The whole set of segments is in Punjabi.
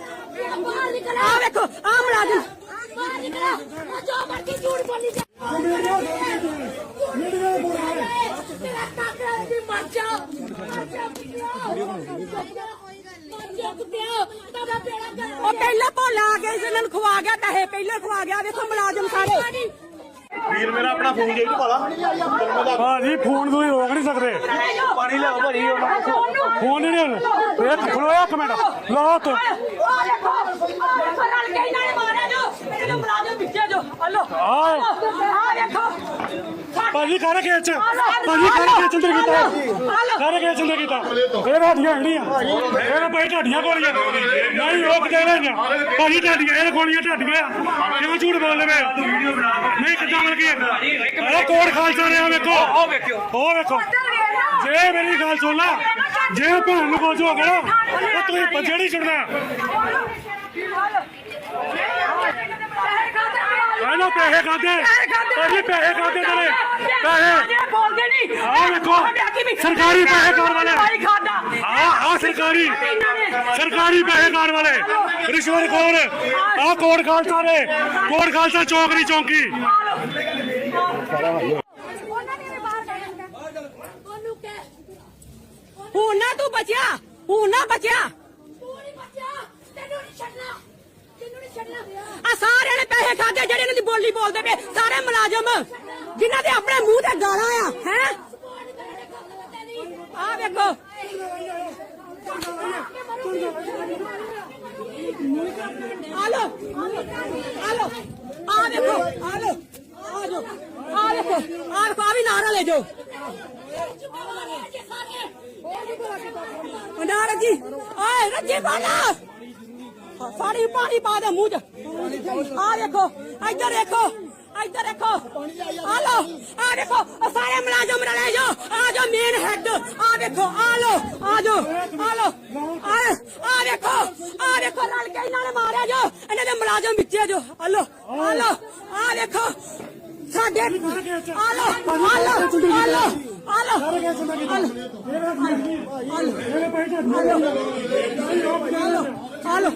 ਆ ਵੇਖੋ ਆ ਮੁਲਾਜ਼ਮ ਬਾਹਰ ਨਿਕਲੋ ਜੋ ਮਰਦੀ ਝੂਠ ਬੋਲੀ ਜਾ ਤੇਰਾ ਕਾਕਾ ਵੀ ਮਰ ਜਾ ਮਰ ਜਾ ਉਹ ਪਹਿਲਾਂ ਭੋਲਾ ਆ ਗਿਆ ਸੀ, ਇਹਨਾਂ ਨੂੰ ਖਵਾ ਗਿਆ ਪੈਸੇ, ਪਹਿਲਾਂ ਖਵਾ ਗਿਆ। ਵੇਖੋ ਮੁਲਾਜ਼ਮ ਸਾਰੇ। ਵੀਰ ਮੇਰਾ ਆਪਣਾ ਫੋਨ ਜੇ ਭਾਲਾ। ਤੈਨੂੰ ਮੈਂ ਦੱਸ ਭਾਜੀ ਫੋਨ ਤੁਸੀਂ ਰੋਕ ਨਹੀਂ ਸਕਦੇ। ਪਾਣੀ ਲਿਆਓ ਭਾਜੀ ਉਹਨਾਂ ਨੂੰ ਫੋਨ ਨਹੀਂ ਇੱਕ ਖਲੋਇਆ ਇੱਕ ਮਿੰਟ। ਲਾਓ ਤੋ ਆ ਦੇਖੋ ਆ ਰਲ ਕੇ ਇਹਨਾਂ ਨੇ ਮਾਰਿਆ ਜੋ। ਇਹਨਾਂ ਦੇ ਮੁਲਾਜ਼ਮ ਵਿੱਚੇ ਜੋ। ਹਲੋ। ਆਓ। ਆ ਦੇਖੋ। ਭਾਜੀ ਕਰ ਕੇ ਚ? ਭਾਜੀ ਕਰ ਕੇ ਚੰਦਰ ਕੀਤਾ? ਕਰ ਕੇ ਚੰਦਰ ਕੀਤਾ? ਇਹ ਰਾਡੀਆਂ ਹਣੀਆਂ ਇਹ ਭਾਈ ਢਾਡੀਆਂ ਗੋਲੀਆਂ। ਨਹੀਂ ਰੋਕ ਦੇ ਰਹੇ ਭਾਜੀ ਢਾਡੀਆਂ ਇਹ ਗੋਲੀਆਂ ਢਾਡੀਆਂ ਕਿਉਂ ਝੂਠ ਬੋਲਦੇ ਵੇ ਨਹੀਂ ਕਿੱਦਾਂ ਮਿਲ ਗਈ ਇਹ ਕੋੜ ਖਾਲਸਾ ਨੇ ਆ ਵੇਖੋ। ਉਹ ਵੇਖਿਓ। ਉਹ ਵੇਖੋ। ਜੇ ਮੇਰੀ ਗੱਲ ਸੁਣ ਲਾ ਜੇ ਭੈਣ ਨੂੰ ਕੁਝ ਹੋ ਗਿਆ ਨਾ ਤਾਂ ਤੁਸੀਂ ਨਹੀਂ ਛੁੱਟਣਾ ਇਹਨਾਂ ਪੈਸੇ ਖਾਦੇ। ਭਾਜੀ ਪੈਸੇ ਖਾਦੇ ਤੇਰੇ। ਪੈਸੇ। ਬੋਲਦੇ ਨਹੀਂ। ਆ ਵੇਖੋ ਸਰਕਾਰੀ ਪੈਸੇ ਖਾਣ ਵਾਲੇ। ਭਾਈ ਖਾਦਾ। ਆ ਆ ਸਰਕਾਰੀ। ਸਰਕਾਰੀ ਪੈਸੇ ਖਾਣ ਵਾਲੇ। ਰਿਸ਼ਵਤ ਖੋਰ। ਆ ਕੋਟ ਖਾਲਸਾ ਨੇ ਕੋਟ ਖਾਲਸਾ ਚੌਕ ਦੀ ਚੌਂਕੀ। ਹੁਣ ਨਾ ਤੂੰ ਬਚਿਆ। ਹੁਣ ਨਾ ਬਚਿਆ ਤੂੰ ਨਹੀਂ ਬਚਿਆ ਤੈਨੂੰ ਨਹੀਂ ਛੱਡਣਾ ਤੈਨੂੰ ਨਹੀਂ ਛੱਡਣਾ ਆ ਸਾਰਿਆਂ ਨੇ ਜਿਹੜੇ ਇਹਨਾਂ ਦੀ ਬੋਲੀ ਬੋਲਦੇ ਪਏ, ਸਾਰੇ ਮੁਲਾਜ਼ਮ, ਜਿਨ੍ਹਾਂ ਦੇ ਆਪਣੇ ਮੂੰਹ ਤੇ ਗਾਲਾਂ ਆ, ਹੈ? ਆ ਵੇਖੋ। ਆਲੋ ਆਲੋ ਆ ਦੇਖੋ ਆਲੋ ਆ ਜੋ ਆ ਦੇਖੋ ਆ ਦੇਖੋ ਆ ਵੀ ਨਾਰਾ ਲੈ ਜਾਓ। ਨਾ ਰੱਜੀ ਓਏ ਰੱਜੀ ਬਾਲਾ। ਸਾੜੀ ਪਾਣੀ ਪਾ ਦੇ ਮੂੰਹ ਚ ਆ ਦੇਖੋ ਇੱਧਰ ਦੇਖੋ ਇੱਧਰ ਦੇਖੋ ਆ ਲੋ ਆ ਦੇਖੋ ਸਾਰੇ ਮੁਲਾਜ਼ਮ ਰਲੇ ਜੋ ਆ ਜੋ ਮੇਨ ਹੈਡ ਆ ਦੇਖੋ ਆ ਲੋ ਆ ਜੋ ਆ ਲੋ ਆ ਦੇਖੋ ਆ ਦੇਖੋ ਰਲ ਕੇ ਇਹਨਾਂ ਨੇ ਮਾਰਿਆ ਜੋ ਇਹਨਾਂ ਦੇ ਮੁਲਾਜ਼ਮ ਵਿੱਚੇ ਜੋ ਆ ਲੋ ਆ ਲੋ ਆ ਦੇਖੋ ਸਾਡੇ ਆ ਲੋ ਆ ਲੋ ਆ ਲੋ ਆ ਲੋ ਆ ਲੋ ਆਲੋ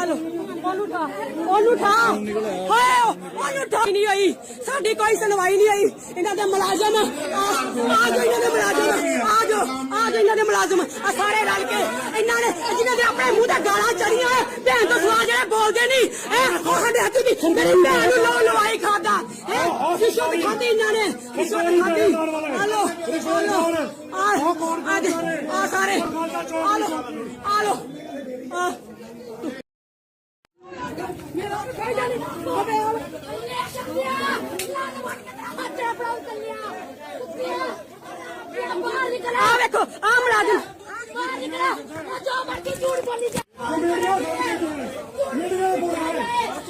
ਆਲੋ ਉਹਨੂੰ ਉਠਾ ਉਹਨੂੰ ਉਠਾ। ਹਾਏ, ਉਹਨੂੰ ਉਠਾ। ਨਹੀਂ ਹੋਈ ਸਾਡੀ ਕੋਈ ਸੁਣਵਾਈ ਨਹੀਂ ਹੋਈ ਇਹਨਾਂ ਦੇ ਮੁਲਾਜ਼ਮ, ਆ ਆ ਜੋ ਇਹਨਾਂ ਦੇ ਮੁਲਾਜ਼ਮ, ਆ ਜੋ ਆ ਜੋ ਇਹਨਾਂ ਦੇ ਮੁਲਾਜ਼ਮ। ਆ ਸਾਰੇ ਰਲ ਕੇ ਇਹਨਾਂ ਨੇ, ਜਿਨ੍ਹਾਂ ਦੇ ਆਪਣੇ ਮੂੰਹ ਤੇ ਗਾਲਾਂ ਚੜੀਆਂ ਭੈਣ ਤੋਂ ਸਵਾ ਜਿਹੜੇ ਬੋਲਦੇ ਨਹੀਂ ਐ ਉਹ ਸਾਡੇ ਹੱਥ ਦੀ ਮੇਰੀ ਭੈਣ ਨੂੰ ਲੋ ਲਵਾਈ ਖਾਦਾ, ਹੈ? ਰਿਸ਼ਵਤ ਖਾਦੀ ਇਹਨਾਂ ਨੇ ਰਿਸ਼ਵਤ ਖਾਦੀ ਆਲੋ ਆਲੋ ਆ ਆ ਸਾਰੇ ਆਲੋ ਆਲੋ ਆ ਮੇਰਾ ਕੋਈ ਜਾਨੀ ਹੋਵੇ ਲੈ ਸ਼ਕਤੀਆ ਲਾ ਦੇ ਵਟ ਕੇ ਮੱਥੇ ਆਪਣਾ ਚੱਲਿਆ ਕੁੱਤਿਆ ਬਾਹਰ ਨਿਕਲ ਆ ਵੇਖੋ ਆ ਮੁਲਾਜ਼ਮ ਜੋ ਮਰਦੀ ਝੂਠ ਬੋਲੀ ਜਾ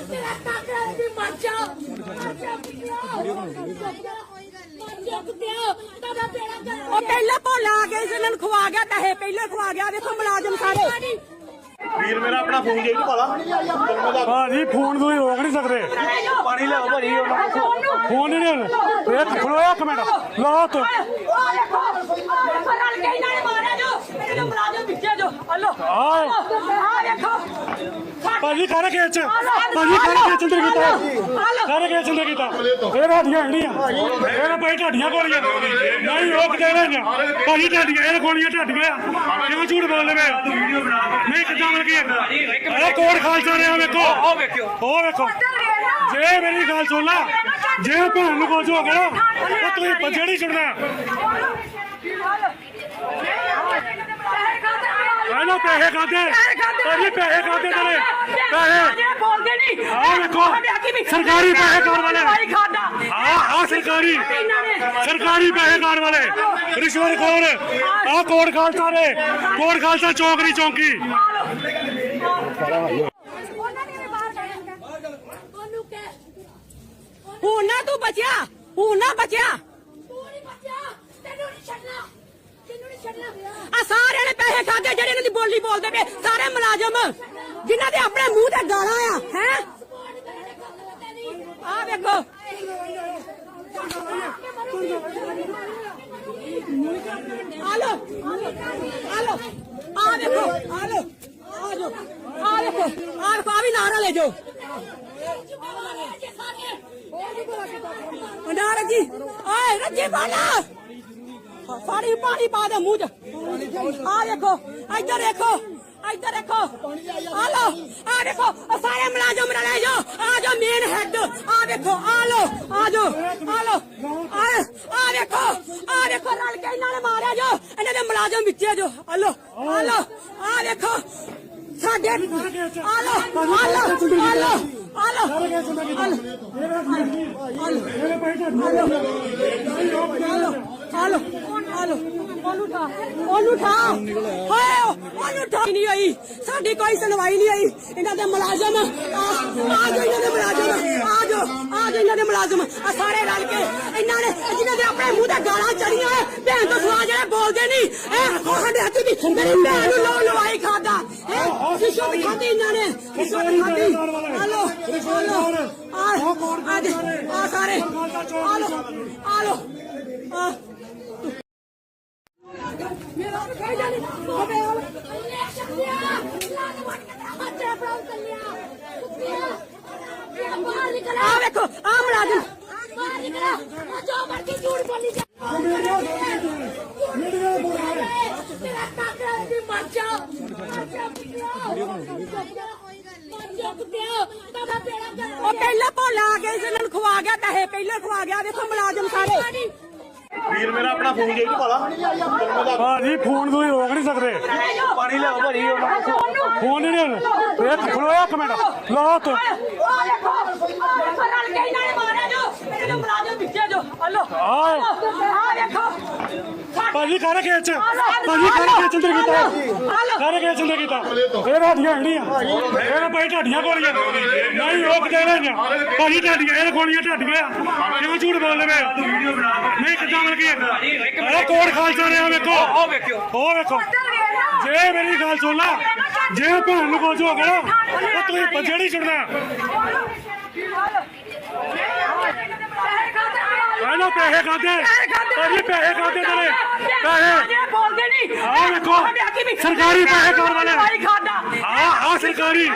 ਤੇਰਾ ਕਾਕਾ ਵੀ ਮਰ ਜਾ ਮਰ ਜਾ ਉਹ ਪਹਿਲਾਂ ਭੋਲਾ ਆ ਗਿਆ ਸੀ, ਇਹਨਾਂ ਨੂੰ ਖਵਾ ਗਿਆ ਪੈਸੇ, ਪਹਿਲਾਂ ਖਵਾ ਗਿਆ। ਵੇਖੋ ਮੁਲਾਜ਼ਮ ਸਾਰੇ। ਵੀਰ ਮੇਰਾ ਆਪਣਾ ਫੋਨ ਜੇ ਮੈਂ ਦੱਸ ਭਾਜੀ ਫੋਨ ਤੁਸੀਂ ਰੋਕ ਨਹੀਂ ਸਕਦੇ। ਪਾਣੀ ਲਿਆਓ ਭਾਜੀ ਉਹਨਾਂ ਨੂੰ। ਫੋਨ ਨਹੀਂ ਲੈਣਾ ਇੱਕ ਖਲੋਇਆ ਇੱਕ ਮਿੰਟ ਲਾਓ ਤੋ ਰਲ ਕੇ ਇਹਨਾਂ ਨੇ ਮਾਰਿਆ ਜੋ ਇਹਨਾਂ ਦੇ ਮੁਲਾਜ਼ਮ ਵਿੱਚੇ ਜੋ ਹਲੋ। ਆ ਦੇਖੋ। ਭਾਜੀ ਕਰ ਕੇ ਚ। ਭਾਜੀ ਕੇ ਚੰਦਰ ਕੀਤਾ। ਕਰ ਕੇ ਚੰਦਰ ਕੀਤਾ। ਇਹ ਰਾਡੀਆਂ ਹਣੀਆਂ ਇਹ ਭਾਈ ਢਾਡੀਆਂ ਗੋਲੀਆਂ ਨਹੀਂ ਰੋਕ ਦੇ ਰਹੇ ਭਾਜੀ ਢਾਡੀਆਂ ਇਹ ਗੋਲੀਆਂ ਢਾਡੀਆਂ। ਕਿਉਂ ਝੂਠ ਬੋਲਦੇ ਵੇ ਨਹੀਂ ਕਿੱਦਾਂ ਮਿਲ ਗਈ ਇਹ ਕੋੜ ਖਾਲਸਾ ਆ ਵੇਖੋ। ਉਹ ਉਹ ਵੇਖੋ। ਜੇ ਮੇਰੀ ਗੱਲ ਸੁਣ ਲਾ ਜੇ ਭੈਣ ਨੂੰ ਕੁਝ ਹੋ ਗਿਆ ਤਾਂ ਤੁਸੀਂ ਨਹੀਂ ਛੁੱਟਣਾ ਇਹਨਾਂ ਪੈਸੇ ਖਾਦੇ। ਭਾਜੀ ਪੈਸੇ ਖਾਦੇ ਤੇਰੇ ਪੈਸੇ ਬੋਲਦੇ ਨਹੀਂ ਆ ਵੇਖੋ ਸਰਕਾਰੀ ਪੈਸੇ ਖਾਣ ਵਾਲੇ। ਭਾਈ ਖਾਦਾ। ਆ ਆ ਸਰਕਾਰੀ। ਸਰਕਾਰੀ ਪੈਸੇ ਖਾਣ ਵਾਲੇ। ਰਿਸ਼ਵਤ ਖੋਰ। ਆ ਕੋਟ ਖਾਲਸਾ ਨੇ। ਕੋਟ ਖਾਲਸਾ ਚੌਕ ਦੀ ਚੌਂਕੀ। ਹੁਣ ਨਾ ਤੂੰ ਬਚਿਆ। ਹੁਣ ਨਾ ਬਚਿਆ। ਤੂੰ ਨਹੀਂ ਬਚਿਆ। ਤੈਨੂੰ ਨਹੀਂ ਛੱਡਣਾ। ਆ ਸਾਰਿਆਂ ਨੇ ਪੈਸੇ ਖਾਦੇ ਜਿਹੜੇ ਇਹਨਾਂ ਦੀ ਬੋਲੀ ਬੋਲਦੇ ਪਏ, ਸਾਰੇ ਮੁਲਾਜ਼ਮ, ਜਿਨ੍ਹਾਂ ਦੇ ਆਪਣੇ ਮੂੰਹ ਤੇ ਗਾਲਾਂ ਆ, ਹੈ? ਆ ਵੇਖੋ। ਆ ਲੋ ਆ ਦੇਖੋ ਆ ਆ ਜੋ ਆ ਦੇਖੋ ਆ ਦੇਖੋ ਵੀ ਨਾਰਾ ਲੈ ਜਾਓ। ਨਾ ਰੱਜੀ ਓਏ ਰੱਜੀ ਬਾਲਾ ਪਾਣੀ ਪਾਣੀ ਪਾ ਦੇ ਮੂੰਹ ਚ। ਆ ਦੇਖੋ, ਇੱਧਰ ਦੇਖੋ ਇੱਧਰ ਦੇਖੋ। ਆ ਲੋ ਆ ਦੇਖੋ ਸਾਰੇ ਮੁਲਾਜ਼ਮ ਰਲੇ ਜੋ। ਆ ਜੋ ਮੇਨ ਹੈਡ ਆ ਦੇਖੋ, ਆ ਲੋ ਆ ਜੋ, ਆ ਲੋ ਆ ਦੇਖੋ ਆ ਦੇਖੋ, ਰਲ ਕੇ ਇਹਨਾਂ ਨੇ ਮਾਰਿਆ ਜੋ। ਇਹਨਾਂ ਦੇ ਮੁਲਾਜ਼ਮ ਵਿੱਚੇ ਜੋ। ਆ ਲੋ ਆ ਲੋ ਆ ਦੇਖੋ। ਸਾਡੇ, ਆ ਲੋ ਆ ਲੋ ਆ ਲੋ ਆ ਲੋ ਆ ਲੋ ਮੇਰੇ ਭਾਈ ਢਾਡੀਆਂ ਆਲੋ। ਆਲੋ। ਆਲੋ? ਉਹਨੂੰ ਉਠਾ? ਉਹਨੂੰ ਉਠਾ? ਹਾਏ ਉਹਨੂੰ ਉਠਾ? ਨਹੀਂ ਹੋਈ ਸਾਡੀ ਕੋਈ ਸੁਣਵਾਈ ਨਹੀਂ ਹੋਈ ਇਹਨਾਂ ਦੇ ਮੁਲਾਜ਼ਮ, ਆ ਆ ਜੋ ਇਹਨਾਂ ਦੇ ਮੁਲਾਜ਼ਮ, ਆ ਜੋ ਆ ਜੋ ਇਹਨਾਂ ਦੇ ਮੁਲਾਜ਼ਮ। ਆ ਸਾਰੇ ਰਲ ਕੇ ਇਹਨਾਂ ਨੇ, ਜਿਨ੍ਹਾਂ ਦੇ ਆਪਣੇ ਮੂੰਹ ਤੇ ਗਾਲਾਂ ਚੜੀਆਂ ਐ ਭੈਣ ਤੋਂ ਸੁਆ ਜਿਹੜੇ ਬੋਲਦੇ ਨਹੀਂ ਐ ਉਹ ਸਾਡੇ ਹੱਥ ਦੀ ਮੇਰੀ ਭੈਣ ਨੂੰ ਲੋ ਲਵਾਈ ਖਾਦਾ। ਹੈ? ਰਿਸ਼ਵਤ ਖਾਦੀ ਇਹਨਾਂ ਨੇ ਰਿਸ਼ਵਤ ਖਾਦੀ ਆਲੋ ਆਲੋ ਆ ਆ ਆ ਸਾਰੇ ਆਲੋ ਆਲੋ ਆ। ਮੇਰਾ ਵੀ ਖਾਈ ਜਾਣੀ। ਹੋਵੇ ਉਹ ਆ ਵੇਖੋ ਆ ਮੁਲਾਜ਼ਮ ਬਾਹਰ ਨਿਕਲ ਜੋ ਮਰਦੀ ਝੂਠ ਬੋਲੀ ਜਾ ਮੇਰਾ ਕਾਕਾ ਵੀ ਮਰ ਜਾ ਮਰ ਜਾ ਕੁੱਤਿਆ ਤੇਰਾ ਉਹ ਪਹਿਲਾਂ ਭੋਲਾ ਆ ਗਿਆ ਸੀ, ਇਹਨਾਂ ਨੂੰ ਖਵਾ ਗਿਆ ਪੈਸੇ, ਪਹਿਲਾਂ ਖਵਾ ਗਿਆ। ਵੇਖੋ ਮੁਲਾਜ਼ਮ ਸਾਰੇ। ਵੀਰ ਮੇਰਾ ਆਪਣਾ ਫੋਨ ਜੇਬ 'ਚ ਪਾ ਲਾ ਤੈਨੂੰ ਮੈਂ ਦੱਸ- ਭਾਜੀ ਫੋਨ ਤੁਸੀਂ ਰੋਕ ਨਹੀਂ ਸਕਦੇ। ਪਾਣੀ ਲਿਆਓ ਭਾਜੀ ਫੋਨ ਨਹੀਂ ਲੈਣਾ ਇੱਕ ਖਲੋਇਆ ਇੱਕ ਮਿੰਟ। ਲਾ ਤ ਆ ਵੇਖੋ ਆ ਵੇਖੋ ਰਲ ਕੇ ਇਹਨਾਂ ਨੇ ਮਾਰਿਆ ਜੋ। ਇਹਨਾਂ ਦੇ ਮੁਲਾਜ਼ਮ ਵਿੱਚੇ ਜੋ। ਹਲੋ। ਆਏ। ਆ ਵੇਖੋ ਭਾਜੀ ਕਰ ਕੇ ਚ। ਭਾਜੀ ਕਰ ਕੇ ਚੰਦਰ ਕੀਤਾ। ਕਰ ਕੇ ਚੰਦਰ ਕੀਤਾ। ਇਹ ਰਾਡੀਆਂ ਹਣੀਆਂ ਇਹ ਭਾਈ ਢਾਡੀਆਂ ਗੋਲੀਆਂ ਨਹੀਂ ਉਹ ਕਿਤੇ ਲੈਣੀਆਂ ਭਾਜੀ ਢਾਡੀਆਂ ਇਹ ਗੋਲੀਆਂ ਢਾਡੀਆਂ। ਕਿਉਂ ਝੂਠ ਬੋਲਦੇ ਵੇ ਨਹੀਂ ਕਿੱਦਾਂ ਮਿਲ ਗਈ ਇਹ ਕੋੜ ਖਾਲਸਾ ਨੇ ਆ ਵੇਖੋ। ਉਹ ਵੇਖਿਓ। ਉਹ ਵੇਖੋ। ਜੇ ਮੇਰੀ ਗੱਲ ਸੁਣ ਲੈ ਜੇ ਭੈਣ ਨੂੰ ਕੁਝ ਹੋ ਗਿਆ ਉਹ ਤੁਸੀਂ ਨਹੀਂ ਛੁੱਟਣਾ ਇਹਨਾਂ ਪੈਸੇ ਖਾਦੇ। ਭਾਜੀ ਪੈਸੇ ਖਾਦੇ ਤੇਰੇ। ਪੈਸੇ ਬੋਲਦੇ ਨਹੀਂ। ਆਹ ਵੇਖੋ, ਸਰਕਾਰੀ ਪੈਸੇ ਖਾਣ ਵਾਲੇ। ਆ ਆ ਸਰਕਾਰੀ।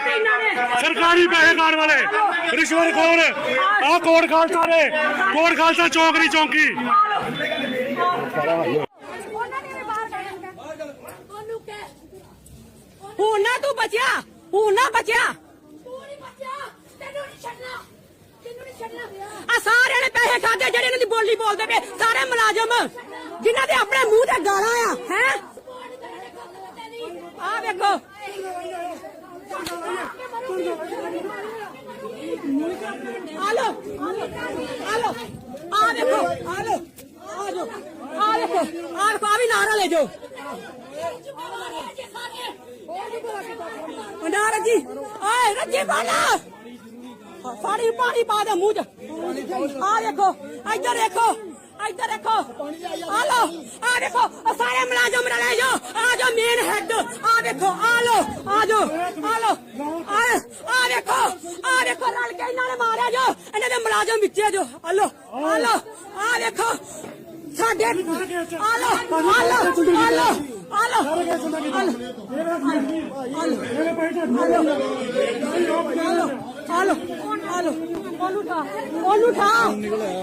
ਸਰਕਾਰੀ ਪੈਸੇ ਖਾਣ ਵਾਲੇ। ਰਿਸ਼ਵਤ ਖੋਰ। ਆ ਕੋਟ ਖਾਲਸਾ ਦੇ। ਕੋਟ ਖਾਲਸਾ ਚੌਕ ਦੀ ਚੌਂਕੀ। ਨੇ ਹੁਣ ਨਾ ਤੂੰ ਬਚਿਆ ਹੁਣ ਨਾ ਬਚਿਆ। ਤੂੰ ਨਹੀਂ ਬੱਚਾ ਤੈਨੂੰ ਨਹੀਂ ਛੱਡਣਾ ਤੈਨੂੰ ਨਹੀਂ ਛੱਡਣਾ। ਆ ਸਾਰਿਆਂ ਨੇ ਪੈਸੇ ਖਾਦੇ ਜਿਹੜੇ ਇਹਨਾਂ ਦੀ ਬੋਲੀ ਬੋਲਦੇ ਪਏ, ਸਾਰੇ ਮੁਲਾਜ਼ਮ, ਜਿਨ੍ਹਾਂ ਦੇ ਆਪਣੇ ਮੂੰਹ ਤੇ ਗਾਲਾਂ ਆ, ਹੈ? ਆ ਵੇਖੋ। ਆਲੋ ਆਲੋ ਆ ਦੇਖੋ ਆਲੋ ਆ ਜੋ ਆ ਦੇਖੋ ਆ ਦੇਖੋ ਆ ਵੀ ਨਾਰਾ ਲੈ ਜਾਓ। ਨਾ ਰੱਜੀ, ਓਏ, ਰੱਜੀ, ਬਾਲਾ। ਪਾਣੀ ਪਾਣੀ ਪਾ ਦੇ ਮੂੰਹ ਚ ਆ ਦੇਖੋ ਇੱਧਰ ਦੇਖੋ ਇੱਧਰ ਦੇਖੋ ਆ ਲੋ ਆ ਦੇਖੋ ਆਹ ਸਾਰੇ ਮੁਲਾਜ਼ਮ ਰਲੇ ਜੋ ਆ ਜੋ ਮੇਨ ਹੈਡ ਆ ਦੇਖੋ ਆ ਲੋ ਆ ਜੋ ਆ ਲੋ ਆ ਦੇਖੋ ਆ ਦੇਖੋ ਰਲ ਕੇ ਇਹਨਾਂ ਨੇ ਮਾਰਿਆ ਜੋ ਇਹਨਾਂ ਦੇ ਮੁਲਾਜ਼ਮ ਵਿੱਚ ਜੋ ਆ ਲੋ ਆ ਲੋ ਆ ਦੇਖੋ ਸਾਡੇ ਆ ਲੋ ਆ ਲੋ ਆ ਲੋ ਆ ਲੋ ਆ ਲੋ ਮੇਰੇ ਭਾਈ ਢਾਡੀਆਂ ਆਲੋ ਉਹਨੂੰ ਉਠਾ? ਉਹਨੂੰ ਉਠਾ?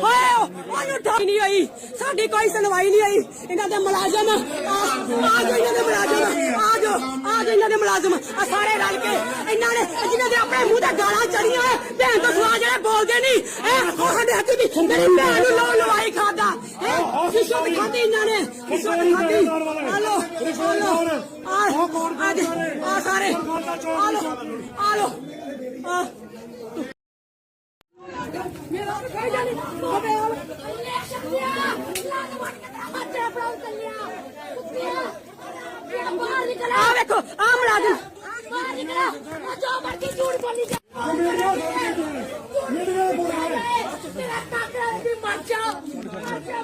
ਹਾਏ ਉਹਨੂੰ ਉਠਾ? ਨਹੀਂ ਹੋਈ ਸਾਡੀ ਕੋਈ ਸੁਣਵਾਈ ਨਹੀਂ ਹੋਈ ਇਹਨਾਂ ਦੇ ਮੁਲਾਜ਼ਮ, ਆ ਆ ਇਹਨਾਂ ਦੇ ਮੁਲਾਜ਼ਮ, ਆ ਜੋ ਆ ਜੋ ਇਹਨਾਂ ਦੇ ਮੁਲਾਜ਼ਮ। ਆ ਸਾਰੇ ਰਲ ਕੇ ਇਹਨਾਂ ਨੇ, ਜਿਨ੍ਹਾਂ ਦੇ ਆਪਣੇ ਮੂੰਹ ਤੇ ਗਾਲਾਂ ਚੜੀਆਂ, ਭੈਣ ਤੋਂ ਸੁਆ ਜਿਹੜੇ ਬੋਲਦੇ ਨਹੀਂ ਐ ਉਹ ਸਾਡੇ ਹੱਥ ਦੀ ਮੇਰੀ ਭੈਣ ਨੂੰ ਲੋ ਲਵਾਈ ਖਾਦਾ। ਹੈ ਰਿਸ਼ਵਤ ਖਾਦੀ ਇਹਨਾਂ ਨੇ ਰਿਸ਼ਵਤ ਖਾਦੀ ਆਲੋ ਆਲੋ ਆ ਆ ਆ ਸਾਰੇ ਆਲੋ ਆਲੋ ਆ ਕੇ ਤੇਰਾ ਬੱਚਾ ਪ੍ਰਾਉ ਚੱਲਿਆ ਕੁੱਤਿਆ ਮੇਰਾ ਬਾਹਰ ਨਿਕਲ ਆ ਵੇਖੋ ਆ ਮੁਲਾਜ਼ਮ ਬਾਹਰ ਨਿਕਲ ਉਹ ਜੋ ਮਰਦੀ ਝੂਠ ਬੋਲੀ ਜਾ ਤੇਰਾ ਕਾਕਾ ਵੀ ਮਰ ਜਾ ਮਰ ਜਾ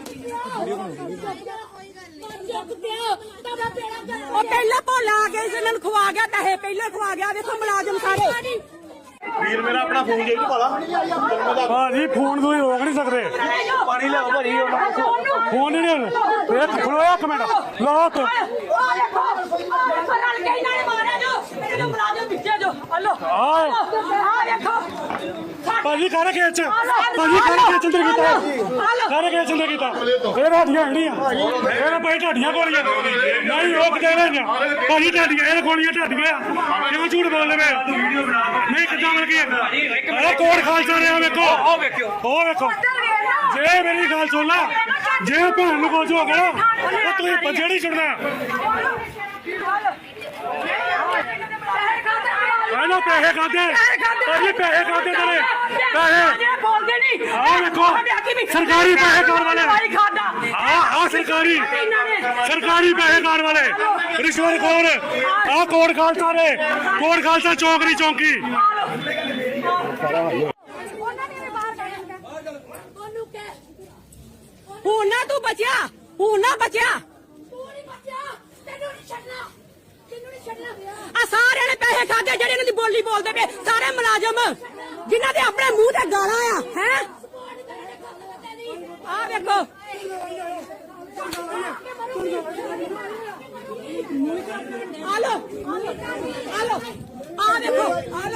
ਕੁੱਤਿਆ ਮਰ ਵੀਰ ਮੇਰਾ ਆਪਣਾ ਫੋਨ ਜੇਬ 'ਚ ਪਾ ਲਾ ਭਾਜੀ ਫੋਨ ਤੁਸੀਂ ਰੋਕ ਨਹੀਂ ਸਕਦੇ। ਪਾਣੀ ਲਿਆਓ ਭਾਜੀ ਫੋਨ। ਨਹੀਂ ਲੈਣਾ ਇੱਕ ਖਲੋਇਆ ਇੱਕ ਮਿੰਟ। ਲਾ ਤ ਆ ਰਲ ਕੇ ਇਹਨਾਂ ਨੇ ਮਾਰਿਆ ਜੋ। ਇਹਨਾਂ ਦੇ ਮੁਲਾਜ਼ਮ ਵਿੱਚੇ ਜੋ। ਹਲੋ। ਆਏ। ਆ ਵੇਖੋ ਭਾਜੀ ਕਰ ਖੇਚ ਭਾਜੀ ਕਰ ਖੇਚ ਅੰਦਰ ਕੀਤਾ? ਕਰ ਖੇਚ ਅੰਦਰ ਕੀਤਾ? ਇਹ ਰਾਡੀਆਂ ਹਣੀਆਂ ਇਹ ਭਾਈ ਢਾਡੀਆਂ ਗੋਲੀਆਂ ਨਹੀਂ ਉਹ ਕਿਤੇ ਨਹੀਂ ਭਾਜੀ ਢਾਡੀਆਂ ਇਹ ਗੋਲੀਆਂ ਢਾਡੀਆਂ। ਕਿਉਂ ਝੂਠ ਬੋਲਦੇ ਵੇ ਨਹੀਂ ਕਿੱਦਾਂ ਮਿਲ ਗਈ ਇਹ ਕੋੜ ਖਾਲਸਾ ਰਿਹਾ ਵੇਖੋ। ਉਹ ਵੇਖਿਓ। ਉਹ ਵੇਖੋ। ਜੇ ਮੇਰੀ ਗੱਲ ਸੁਣ ਲੈ ਜੇ ਭੈਣ ਨੂੰ ਕੁਝ ਹੋ ਗਿਆ ਉਹ ਤੂੰ ਭੱਜੇ ਨਹੀਂ ਛੁੱਟਦਾ ਇਹਨਾਂ ਪੈਸੇ ਖਾਦੇ। ਭਾਜੀ ਪੈਸੇ ਖਾਦੇ ਤੇਰੇ। ਪੈਸੇ ਬੋਲਦੇ ਨਹੀਂ। ਆਹ ਵੇਖੋ, ਸਰਕਾਰੀ ਪੈਸੇ ਖਾਣ ਵਾਲੇ। ਦਵਾਈ ਖਾਦਾ। ਆ ਆ ਸਰਕਾਰੀ। ਨੇ ਸਰਕਾਰੀ ਪੈਸੇ ਖਾਣ ਵਾਲੇ। ਰਿਸ਼ਵਤ ਖੋਰ। ਆ ਕੋਟ ਖਾਲਸਾ ਦੇ। ਕੋਟ ਖਾਲਸਾ ਚੌਂਕ ਦੀ ਚੌਂਕੀ। ਉਹਨਾਂ ਨੇ ਉਹਨੂੰ ਨਾ ਤੂੰ ਬਚਿਆ। ਹੁਣ ਨਾ ਬਚਿਆ ਤੂੰ ਨਹੀਂ ਬਚਿਆ ਤੈਨੂੰ ਨਹੀਂ ਛੱਡਣਾ ਤੈਨੂੰ ਨਹੀਂ ਛੱਡਣਾ ਆ ਸਾਰਿਆਂ ਨੇ ਪੈਸੇ ਖਾਦੇ ਜਿਹੜੇ ਇਹਨਾਂ ਦੀ ਬੋਲੀ ਬੋਲਦੇ ਪਏ, ਸਾਰੇ ਮੁਲਾਜ਼ਮ, ਜਿਨ੍ਹਾਂ ਦੇ ਆਪਣੇ ਮੂੰਹ ਤੇ ਗਾਲਾਂ ਆ, ਹੈ? ਆ ਵੇਖੋ। ਆ ਲੋ ਆ ਵੇਖੋ, ਆ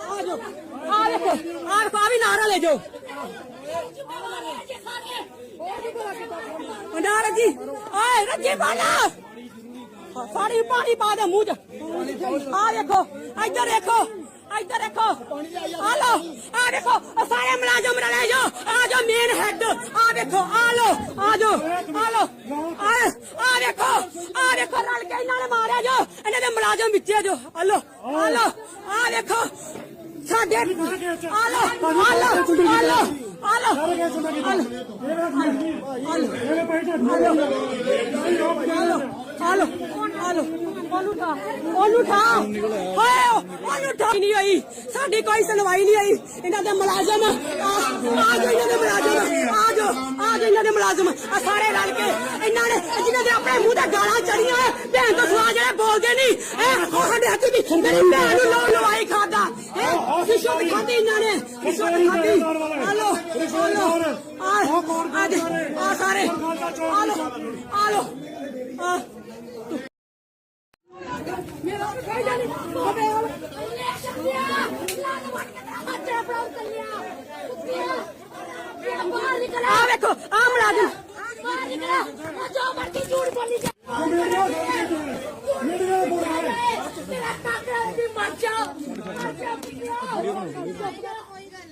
ਆ ਜੋ ਆ ਵੇਖੋ ਆ ਵੇਖੋ ਆ ਵੀ ਨਾਰਾ ਲੈ ਜਾਓ। ਨਾ ਰੱਜੀ, ਓਏ ਰੱਜੀ ਬਾਲਾ। ਸਾਰੀ ਪਾਣੀ ਪਾ ਦੇ ਮੂੰਹ ਚ। ਆ ਦੇਖੋ, ਇੱਧਰ ਦੇਖੋ ਇੱਧਰ ਦੇਖੋ। ਆ ਲੋ ਆ ਦੇਖੋ ਸਾਰੇ ਮੁਲਾਜ਼ਮ ਰਲੇ ਜੋ। ਆ ਜੋ ਮੇਨ ਹੈਡ ਆ ਦੇਖੋ ਆ ਲੋ ਆ ਜੋ ਆ ਲੋ ਆ ਦੇਖੋ ਆ ਦੇਖੋ, ਰਲ ਕੇ ਇਹਨਾਂ ਨੇ ਮਾਰਿਆ ਜੋ। ਇਹਨਾਂ ਦੇ ਮੁਲਾਜ਼ਮ ਵਿੱਚ ਜੋ। ਆ ਲੋ ਆ ਲੋ ਆ ਦੇਖੋ। ਸਾਡੇ ਆ ਲੋ ਆ ਲੋ ਆ ਲੋ ਆ ਲੋ ਆ ਲੋ ਆਲੋ। ਆਲੋ। ਉਹਨੂੰ ਉਠਾ ਉਹਨੂੰ ਉਠਾ ਹਾਏ ਉਹਨੂੰ ਉਠਾ ਨਹੀਂ ਆਈ। ਸਾਡੀ ਕੋਈ ਸੁਣਵਾਈ ਨਹੀਂ ਆਈ। ਇਹਨਾਂ ਦੇ ਮੁਲਾਜ਼ਮ। ਆ ਆ ਜੋ ਇਹਨਾਂ ਦੇ ਮੁਲਾਜ਼ਮ। ਆ ਜੋ ਆ ਜੋ ਇਹਨਾਂ ਦੇ ਮੁਲਾਜ਼ਮ। ਆ ਸਾਰੇ ਰਲ ਕੇ ਇਹਨਾਂ ਨੇ ਜਿਹਨਾਂ ਦੇ ਆਪਣੇ ਮੂੰਹ ਤੇ ਗਾਲਾਂ ਚੜੀਆਂ ਭੈਣ ਤੋਂ ਸਵਾ ਜਿਹੜੇ ਬੋਲਦੇ ਨਹੀਂ। ਉਹ ਸਾਡੇ ਹੱਥ ਦੀ ਮੇਰੀ ਭੈਣ ਨੂੰ ਲੋ ਲਵਾਈ ਖਾਦਾ ਹੈ? ਰਿਸ਼ਵਤ ਖਾਦੀ ਇਹਨਾਂ ਨੇ ਰਿਸ਼ਵਤ ਖਾਦੀ ਆਲੋ ਆਲੋ ਆ ਆ ਦੇ ਆ ਸਾਰੇ। ਆਲੋ ਆਲੋ ਆ ਮੇਰਾ ਵੀ ਕੋਈ ਜਾਨੀ ਹੋਵੇ ਹੁਣ ਲੈ ਸ਼ਕਤੀਆ ਲਾਨ ਵਟ ਕੇ ਤੇਰਾ ਹੱਥ ਆਪਣਾ ਉੱਤੇ ਲਿਆ। ਕੁੱਤਿਆ ਬਾਹਰ ਨਿਕਲ ਆ ਵੇਖੋ ਆ ਮੁਲਾਜ਼ਮ ਬਾਹਰ ਨਿਕਲ ਉਹ ਜੋ ਮਰਦੀ ਝੂਠ ਬੋਲੀ ਜਾ ਤੇਰਾ ਕਾਕਾ ਵੀ ਮਰ ਜਾ ਮਰ ਜਾ ਕੁੱਤਿਆ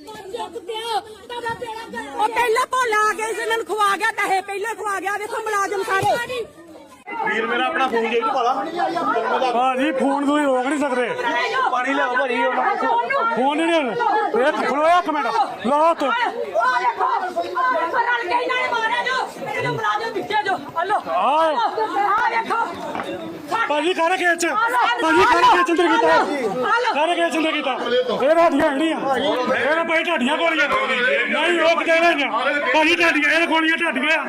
ਮਰ ਜਾ ਤੇਰਾ ਉਹ ਪਹਿਲਾਂ ਭੋਲਾ ਆ ਕੇ ਇਹਨਾਂ ਨੂੰ ਖਵਾ ਗਿਆ ਪੈਸੇ ਪਹਿਲਾਂ ਖਵਾ ਗਿਆ ਵੇਖੋ ਮੁਲਾਜ਼ਮ ਸਾਰੇ। ਵੀਰ ਮੇਰਾ ਆਪਣਾ ਫੋਨ ਜੇਬ ਚ ਪਾ ਲਾ ਤੈਨੂੰ ਮੈਂ ਦੱਸ- ਭਾਜੀ ਫੋਨ ਤੋਂ ਹੀ ਰੋਕ ਨਹੀਂ ਸਕਦੇ। ਪਾਣੀ ਲਿਆਓ ਭਾਜੀ ਫੋਨ ਨਹੀਂ ਲੈਣਾ ਇੱਕ ਖਲੋ ਇੱਕ ਮਿੰਟ। ਲਾ ਤੂੰ ਆ ਵੇਖੋ ਰਲ ਕੇ ਇਹਨਾਂ ਨੇ ਮਾਰਿਆ ਜੋ ਇਹਨਾਂ ਦੇ ਮੁਲਾਜ਼ਮ ਵਿੱਚੇ ਜੋ ਹਲੋ ਆਏ। ਆ ਵੇਖੋ ਭਾਜੀ ਕਰ ਖੇਚ ਭਾਜੀ ਕਰ ਖੇਚ ਅੰਦਰ ਕੀਤਾ? ਕਰ ਖੇਚ ਅੰਦਰ ਕੀਤਾ? ਇਹ ਰਾਡੀਆਂ ਹਣੀਆਂ ਇਹ ਭਾਈ ਢਾਡੀਆਂ ਗੋਲੀਆਂ। ਨਹੀਂ ਉਹ ਕਿਤੇ ਨਹੀਂ ਭਾਜੀ ਢਾਡੀਆਂ ਇਹ ਗੋਲੀਆਂ ਢਾਡੀਆਂ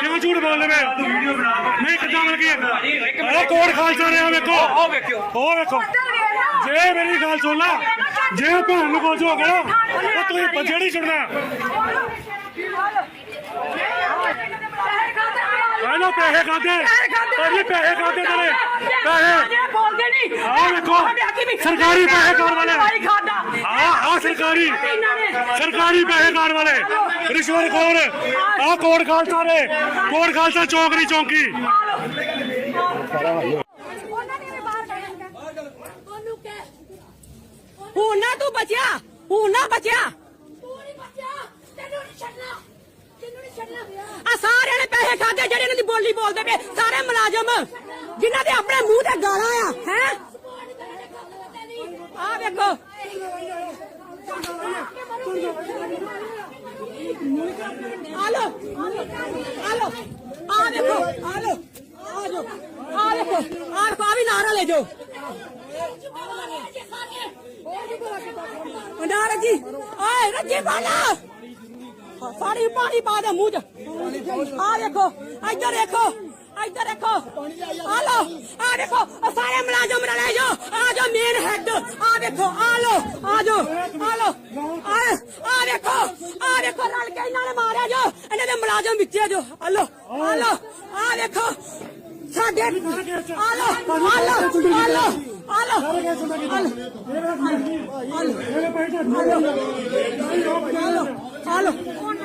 ਕਿਉਂ ਝੂਠ ਬੋਲਦੇ ਵੇ ਨਹੀਂ ਕਿੱਦਾਂ ਮਿਲ ਗਈ ਇਹ ਕੋੜ ਖਾਲਸਾ ਰਿਹਾ ਵੇਖੋ। ਉਹ ਵੇਖਿਓ। ਉਹ ਵੇਖੋ। ਜੇ ਮੇਰੀ ਗੱਲ ਸੁਣ ਲੈ ਜੇ ਭੈਣ ਨੂੰ ਕੁਝ ਹੋ ਗਿਆ ਉਹ ਤੂੰ ਭੱਜੇ ਨਹੀਂ ਇਹਨਾਂ ਪੈਸੇ ਖਾਦੇ। ਭਾਜੀ ਪੈਸੇ ਖਾਦੇ ਤੇਰੇ। ਪੈਸੇ। ਬੋਲਦੇ ਨਹੀਂ। ਆ ਵੇਖੋ ਸਰਕਾਰੀ ਪੈਸੇ ਖਾਣ ਵਾਲੇ। ਆ ਆ ਸਰਕਾਰੀ। ਸਰਕਾਰੀ ਪੈਸੇ ਖਾਣ ਵਾਲੇ। ਰਿਸ਼ਵਤ ਖੋਰ। ਆ ਕੋਟ ਖਾਲਸਾ ਦੇ। ਕੋਟ ਖਾਲਸਾ ਚੌਂਕ ਦੀ ਚੌਂਕੀ। ਨੇ ਹੁਣ ਨਾ ਤੂੰ ਬਚਿਆ। ਹੁਣ ਨਾ ਬਚਿਆ ਤੂੰ ਨਹੀਂ ਬਚਿਆ ਤੈਨੂੰ ਨਹੀਂ ਛੱਡਣਾ ਤੈਨੂੰ ਨਹੀਂ ਛੱਡਣਾ ਆ ਸਾਰਿਆਂ ਨੇ ਪੈਸੇ ਖਾਦੇ ਜਿਹੜੇ ਇਹਨਾਂ ਦੀ ਬੋਲੀ ਬੋਲਦੇ ਪਏ, ਸਾਰੇ ਮੁਲਾਜ਼ਮ, ਜਿਨ੍ਹਾਂ ਦੇ ਆਪਣੇ ਮੂੰਹ ਤੇ ਗਾਲਾਂ ਆ, ਹੈ? ਆ ਵੇਖੋ। ਆਲੋ ਆਲੋ ਆ ਵੇਖੋ ਆਲੋ ਆ ਜੋ ਆ ਵੇਖੋ ਆ ਵੇਖੋ ਵੀ ਨਾਰਾ ਲੈ ਜਾਓ। ਨਾ ਰੱਜੀ, ਓਏ ਰੱਜੀ ਬਾਲਾ। ਸਾਰੀ ਪਾਣੀ ਪਾ ਦੇ ਮੂੰਹ ਚ। ਆ ਦੇਖੋ, ਇੱਧਰ ਦੇਖੋ ਇੱਧਰ ਦੇਖੋ। ਆ ਲੋ ਆ ਦੇਖੋ ਆਹ ਸਾਰੇ ਮੁਲਾਜ਼ਮ ਰਲੇ ਜੋ ਆ ਜੋ ਮੇਨ ਹੈਡ ਆ ਦੇਖੋ, ਆ ਲੋ ਆ ਜੋ ਆ ਲੋ ਆ ਦੇਖੋ ਆ ਦੇਖੋ, ਰਲ ਕੇ ਇਹਨਾਂ ਨੇ ਮਾਰਿਆ ਜੋ, ਇਹਨਾਂ ਦੇ ਮੁਲਾਜ਼ਮ ਵਿੱਚ ਜੋ। ਆ ਲੋ ਆ ਲੋ ਆ ਦੇਖੋ, ਸਾਡੇ, ਆ ਲੋ ਆ ਲੋ ਆ ਲੋ ਆ ਲੋ ਆ ਲੋ ਇਹਨੇ ਪਏ ਢਾਡੀਆਂ ਆਲੋ। ਆਲੋ।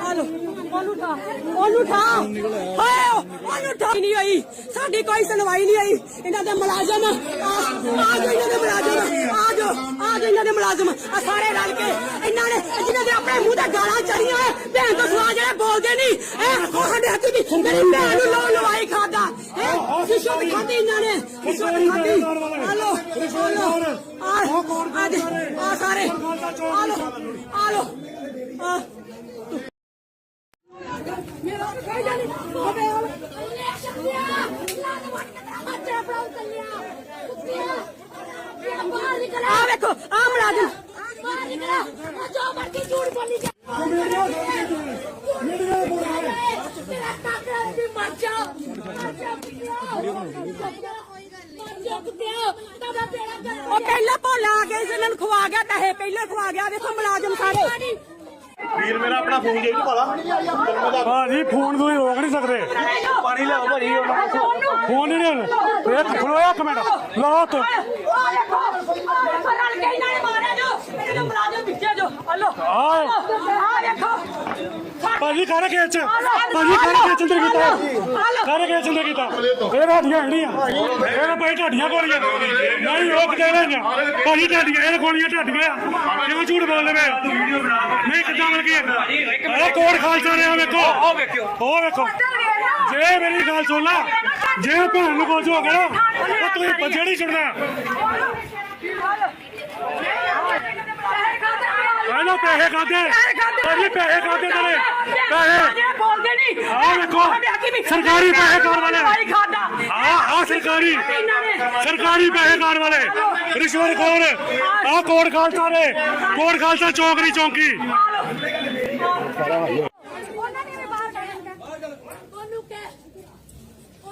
ਆਲੋ? ਉਹਨੂੰ ਉਠਾ ਉਹਨੂੰ ਉਠਾ ਹਾਏ ਉਹਨੂੰ ਉਠਾ। ਨਹੀਂ ਹੋਈ ਸਾਡੀ ਕੋਈ ਸੁਣਵਾਈ ਨਹੀਂ ਹੋਈ ਇਹਨਾਂ ਦੇ ਮੁਲਾਜ਼ਮ ਆ ਆ ਜੋ ਇਹਨਾਂ ਦੇ ਮੁਲਾਜ਼ਮ ਆ ਜੋ ਆ ਜੋ ਇਹਨਾਂ ਦੇ ਮੁਲਾਜ਼ਮ। ਆ ਸਾਰੇ ਰਲ ਕੇ ਇਹਨਾਂ ਨੇ ਜਿਹਨਾਂ ਦੇ ਆਪਣੇ ਮੂੰਹ ਤੇ ਗਾਲਾਂ ਚੜੀਆਂ ਐ, ਭੈਣ ਤੋਂ ਸੁਆ ਜਿਹੜੇ ਬੋਲਦੇ ਨਹੀਂ ਐ ਉਹ ਸਾਡੇ ਹੱਥ ਦੀ ਮੇਰੀ ਭੈਣ ਨੂੰ ਲੋ ਲਵਾਈ ਖਾਦਾ। ਹੈ ਰਿਸ਼ਵਤ ਖਾਦੀ ਇਹਨਾਂ ਨੇ ਰਿਸ਼ਵਤ ਖਾਦੀ ਆਲੋ ਆਲੋ ਆ ਆ ਦੇ ਆ ਸਾਰੇ। ਆਲੋ ਆਲੋ ਆ ਮੇਰਾ ਕੋਈ ਜਾਨੀ ਹੋਵੇ ਹਾਲ ਲੈ ਸ਼ਕਤੀਆ ਲਾਨ ਵਟ ਕੇ ਹੱਥ ਆਪਣਾ ਚੱਲਿਆ ਕੁੱਤਿਆ ਬਾਹਰ ਨਿਕਲ ਆ ਵੇਖੋ ਆ ਮੁਲਾਜ਼ਮ ਬਾਹਰ ਨਿਕਲ ਜੋ ਮਰਦੀ ਝੂਠ ਬੋਲੀ ਜਾ ਤੇਰਾ ਕਾਕਾ ਵੀ ਮਰ ਜਾ ਮਰ ਜਾ ਉਹ ਪਹਿਲਾਂ ਭੋਲਾ ਆ ਗਿਆ ਸੀ ਇਹਨਾਂ ਨੂੰ ਖਵਾ ਗਿਆ ਪੈਸੇ ਪਹਿਲੇ ਖਵਾ ਗਿਆ। ਵੇਖੋ ਮੁਲਾਜ਼ਮ ਸਾਰੇ। ਵੀਰ ਮੇਰਾ ਆਪਣਾ ਫੋਨ ਮੈਂ ਦੱਸ ਭਾਜੀ ਫੋਨ ਤੋਂ ਹੀ ਰੋਕ ਨਹੀਂ ਸਕਦੇ। ਪਾਣੀ ਲਿਆਓ ਭਾਜੀ ਫੋਨ ਨਹੀਂ ਲੈਣਾ ਇੱਕ ਖਲੋਇਆ ਇੱਕ ਮਿੰਟ। ਲਾ ਤੋ ਆ ਵੇਖੋ ਆ ਵੇਖੋ ਰਲ ਕੇ ਇਹਨਾਂ ਨੇ ਮਾਰਿਆ ਜੋ। ਇਹਨਾਂ ਦੇ ਮੁਲਾਜ਼ਮ ਵਿੱਚੇ ਜੋ। ਹਲੋ। ਆ ਵੇਖੋ ਭਾਜੀ ਭਾਜੀ ਕੀਤਾ। ਕਰ ਕੇ ਚੰਦਰ ਕੀਤਾ। ਇਹ ਢਾਡੀਆਂ ਹਣੀਆਂ ਇਹ ਪਏ ਢਾਡੀਆਂ ਗੋਲੀਆਂ। ਨਹੀਂ ਰੋਕ ਦੇ ਰਹੇ ਭਾਜੀ ਢਾਡੀਆਂ ਇਹ ਗੋਲੀਆਂ ਢਾਡੀਆਂ ਆ। ਕਿਉਂ ਝੂਠ ਬੋਲਦੇ ਪਏ ਨਹੀਂ ਕਿੱਦਾਂ ਮਿਲ ਗਈ ਇਹ ਕੋੜ ਖਾਲਸਾ ਨੇ ਆ ਵੇਖੋ। ਉਹ ਵੇਖੋ। ਉਹ ਵੇਖੋ ਜੇ ਮੇਰੀ ਗੱਲ ਸੁਣ ਲਾ ਜੇ ਭੈਣ ਨੂੰ ਕੁਝ ਹੋ ਗਿਆ ਨਾ ਉਹ ਤੁਸੀਂ ਬੱਜੇ ਨਹੀਂ ਛੁੱਟਣਾ ਪਹਿਲਾਂ ਪੈਸੇ ਖਾਦੇ। ਭਾਜੀ ਪੈਸੇ ਖਾਦੇ ਤੇਰੇ ਪੈਸੇ। ਬੋਲਦੇ ਨਹੀਂ। ਆਹ ਵੇਖੋ ਸਰਕਾਰੀ ਪੈਸੇ ਖਾਣ ਵਾਲੇ। ਭਾਈ ਖਾਦਾ। ਆ ਆ ਸਰਕਾਰੀ। ਸਰਕਾਰੀ ਪੈਸੇ ਖਾਣ ਵਾਲੇ। ਰਿਸ਼ਵਤ ਖੋਰ। ਆ ਕੋਟ ਖਾਲਸਾ ਨੇ। ਕੋਟ ਖਾਲਸਾ ਚੌਕ ਦੀ ਚੌਂਕੀ।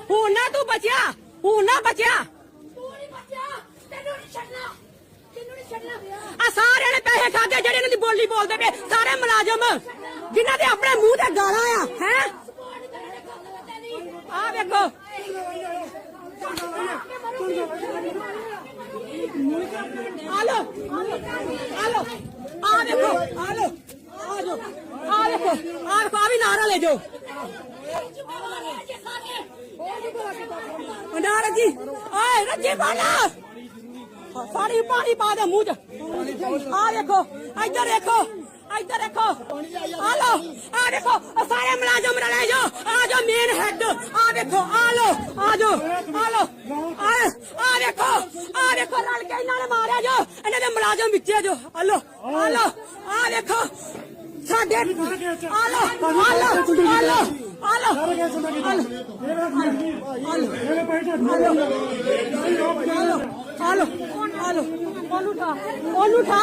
ਹੁਣ ਨਾ ਤੂੰ ਬਚਿਆ। ਹੁਣ ਨਾ ਬਚਿਆ। ਤੂੰ ਨਹੀਂ ਬਚਿਆ। ਤੈਨੂੰ ਨਹੀਂ ਛੱਡਣਾ। ਆ ਸਾਰਿਆਂ ਨੇ ਪੈਸੇ ਖਾਦੇ ਜਿਹੜੇ ਇਹਨਾਂ ਦੀ ਬੋਲੀ ਬੋਲਦੇ ਪਏ, ਸਾਰੇ ਮੁਲਾਜ਼ਮ, ਜਿਨ੍ਹਾਂ ਦੇ ਆਪਣੇ ਮੂੰਹ ਤੇ ਗਾਲਾਂ ਆ, ਹੈ? ਆ ਵੇਖੋ। ਆ ਲੋ ਆ ਵੇਖੋ, ਆ ਆ ਜੋ ਆ ਵੇਖੋ ਆ ਵੇਖੋ, ਆ ਵੀ ਨਾਰਾ ਲੈ ਜਾਓ। ਨਾ ਰੱਜੀ, ਓਏ ਰੱਜੀ ਬਾਲਾ। ਸਾਰੀ ਪਾਣੀ ਪਾ ਦੇ ਮੂੰਹ ਚ। ਆ ਦੇਖੋ, ਇੱਧਰ ਦੇਖੋ ਇੱਧਰ ਦੇਖੋ। ਆ ਲੋ ਆ ਦੇਖੋ ਆਹ ਸਾਰੇ ਮੁਲਾਜ਼ਮ ਰਲੇ ਜੋ। ਆ ਜੋ ਮੇਨ ਹੈਡ ਆ ਦੇਖੋ, ਆ ਲੋ ਆ ਜੋ, ਆ ਲੋ ਆ ਦੇਖੋ ਆ ਦੇਖੋ, ਰਲ ਕੇ ਇਹਨਾਂ ਨੇ ਮਾਰਿਆ ਜੋ। ਇਹਨਾਂ ਦੇ ਮੁਲਾਜ਼ਮ ਵਿੱਚ ਜੋ। ਆ ਲੋ ਆ ਲੋ ਆ ਦੇਖੋ। ਸਾਡੇ, ਆ ਲੋ ਆ ਲੋ ਆ ਲੋ ਆ ਲੋ ਆ ਲੋ ਇਹਨੇ ਪਏ ਢਾਡੀਆਂ ਆਲੋ ਆਲੋ ਆਲੋ ਉਹਨੂੰ ਉਠਾ ਉਹਨੂੰ ਉਠਾ